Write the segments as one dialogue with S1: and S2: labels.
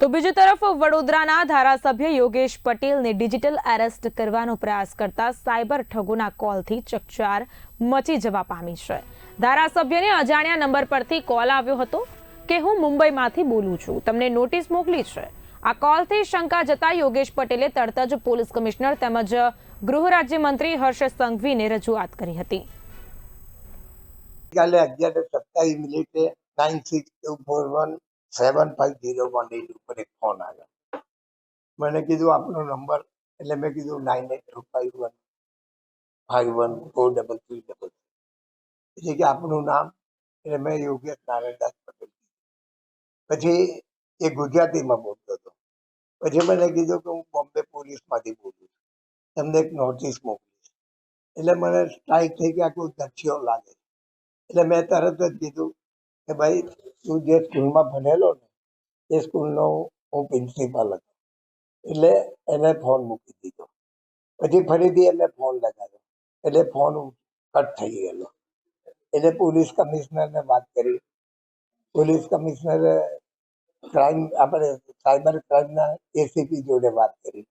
S1: તો બીજી તરફ વડોદરાના ધારાસભ્ય યોગેશ પટેલને ડિજિટલ એરેસ્ટ કરવાનો પ્રયાસ કરતા સાયબર ઠગોના કોલથી ચકચાર મચી જવા પામી છે. ધારાસભ્યને અજાણ્યા નંબર પરથી કોલ આવ્યો હતો કે હું મુંબઈમાંથી બોલું છું. તમને નોટિસ મોકલી છે. આ કોલથી શંકા જતા યોગેશ પટેલે તરત જ પોલીસ કમિશનર તેમજ ગૃહ રાજ્યમંત્રી હર્ષ સંઘવીને રજૂઆત કરી હતી.
S2: ગઈકાલે અગિયાર સત્તાવીસ મિનિટે nine six two four one seven five zero one eight ઉપર એક ફોન આવ્યો. મને કીધું આપનો નંબર એટલે મેં કીધું nine eight two five one five one four double three double એટલે કે આપનું નામ, એટલે મેં યોગેશ નારાયણદાસ પટેલ પછી એ ગુજરાતીમાં બોલતો હતો. પછી મને કીધું કે હું બોમ્બે પોલીસમાંથી બોલું છું. તમને એક નોટિસ મોકલીશ એટલે મને સ્ટ્રાઇક થઈ કે આ કોઈ દસ્યો લાગે એટલે મેં તરત જ કીધું કે ભાઈ, તું જે સ્કૂલમાં ભણેલો ને, એ સ્કૂલનો હું પ્રિન્સિપાલ હતો. એટલે એને ફોન મૂકી દીધો. પછી ફરીથી એને ફોન લગાવ્યો. એટલે ફોન કટ થઈ ગયેલો. એટલે પોલીસ કમિશનરને વાત કરી. પોલીસ કમિશનરે ક્રાઇમ, આપણે સાયબર ક્રાઇમના એસીપી જોડે વાત કરી.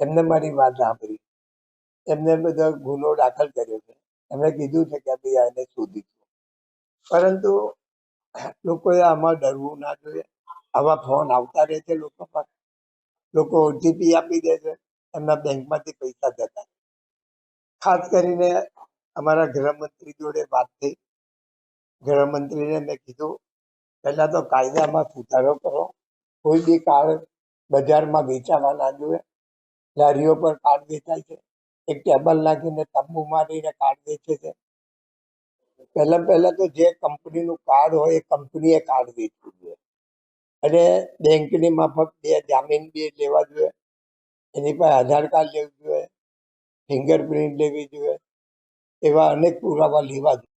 S2: એમને મારી વાત સાંભળી. એમને બધો ગુનો દાખલ કર્યો છે. એમણે કીધું છે કે ભાઈ આને શોધીશું. પરંતુ લોકોએ આમાં ડરવું ના જોઈએ. આવા ફોન આવતા રહે છે લોકો પાસે. લોકો ઓટીપી આપી દે છે, એમના બેંકમાંથી પૈસા જતા ખાસ કરીને અમારા ગૃહમંત્રી જોડે વાત થઈ. ગૃહમંત્રીને મેં કીધું, પહેલા તો કાયદામાં સુધારો કરો. કોઈ બી કાર્ડ બજારમાં વેચાવા ના જોઈએ. લારીઓ પર કાર્ડ વેચાય છે. એક ટેબલ નાખીને તંબુ મારીને કાર્ડ વેચે છે. પહેલા પહેલા તો જે કંપનીનું કાર્ડ હોય એ કંપનીએ કાર્ડ વેચવું જોઈએ અને બેંકની માફક બે, જામીન બી લેવા જોઈએ. એની પાસે આધાર કાર્ડ લેવું જોઈએ. ફિંગરપ્રિન્ટ લેવી જોઈએ. એવા અનેક પુરાવા લેવા જોઈએ.